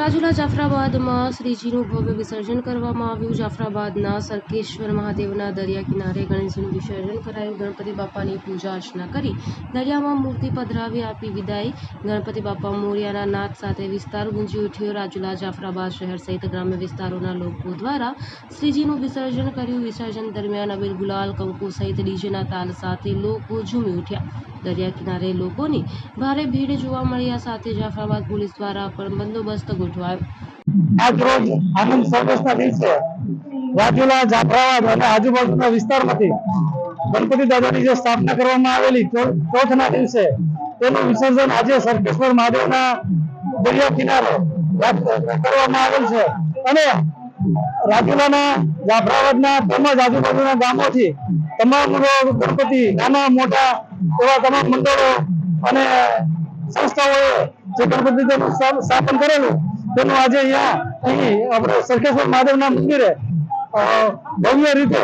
રાજુલા જાફરાબાદમાં શ્રીજીનું ભવ્ય વિસર્જન કરવામાં આવ્યું. જાફરાબાદના સરકેશ્વર મહાદેવના દરિયા કિનારે ગણેશજીનું વિસર્જન કરાયું. ગણપતિ બાપાની પૂજા અર્ચના કરી દરિયામાં મૂર્તિ પધરાવી આપી વિદાય. ગણપતિ બાપા મોરિયાના નાદ સાથે વિસ્તાર ગુંજી ઉઠ્યો. રાજુલા જાફરાબાદ શહેર સહિત ગ્રામ્ય વિસ્તારોના લોકો દ્વારા શ્રીજીનું વિસર્જન કર્યું. વિસર્જન દરમિયાન અબીર ગુલાલ, કંકુ સહિત ડીજેના તાલ સાથે લોકો ઝૂમી ઉઠ્યા. દરિયા કિનારે લોકોની ભારે ભીડ જોવા મળી. આ સાથે જાફરાબાદ પોલીસ દ્વારા પણ બંદોબસ્ત ગોઠવાયો. આજ રોજ આનંદ સર્કસના દિવસે રાજુલા જાફરાબાદ અને આજુબાજુના વિસ્તારમાંથી ગણપતિ દાદાની જે સ્થાપના કરવામાં આવેલી ચોથના દિવસે તેનું વિસર્જન આજે સરકેશ્વર મહાદેવના દરિયા કિનારે કરવામાં આવેલ છે. અને રાજુલાના, જાફરાબાદના તેમજ આજુબાજુના ગામોથી તમામ ગણપતિ, નાના, મોટા એવા તમામ મંડળો અને સંસ્થાઓએ જે ગણપતિ સ્થાપન કરેલું તેનું આજે અહીંયા અહીં આપણે મહાદેવના મંદિરે ભવ્ય રીતે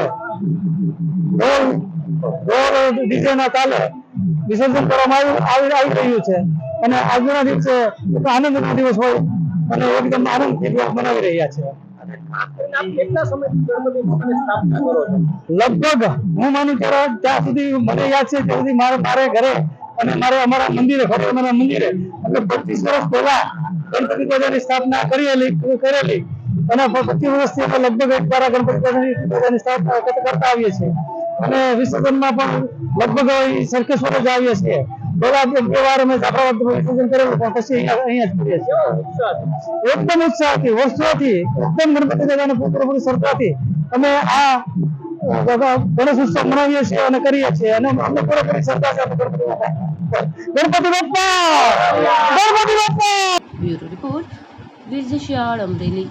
વિસર્જન કરવામાં આવી આવી રહ્યું છે. અને આજના દિવસે આનંદનો દિવસ હોય અને એકદમ આનંદથી મનાવી રહ્યા છે. લગભગ હું માનું ત્યારે ત્યાં સુધી મને યાદ છે, ત્યાં સુધી મારે મારે ઘરે અને મારે અમારા મંદિરે ખોટે અમારા મંદિરે, એટલે પચીસ વર્ષ પહેલા ગણપતિ દાદાની સ્થાપના કરેલી કરેલી. અને પચીસ વર્ષથી અમે લગભગ એક દ્વારા ગણપતિ દાદાની સ્થાપના કરતા આવીએ છીએ. અને વિસર્જનમાં પણ લગભગ સરખેશ્વર જ આવીએ છીએ. ગણપતિ બાપા ગણપતિ બાપા બ્યુરો રિપોર્ટ વિરજશિયાળ અમરેલી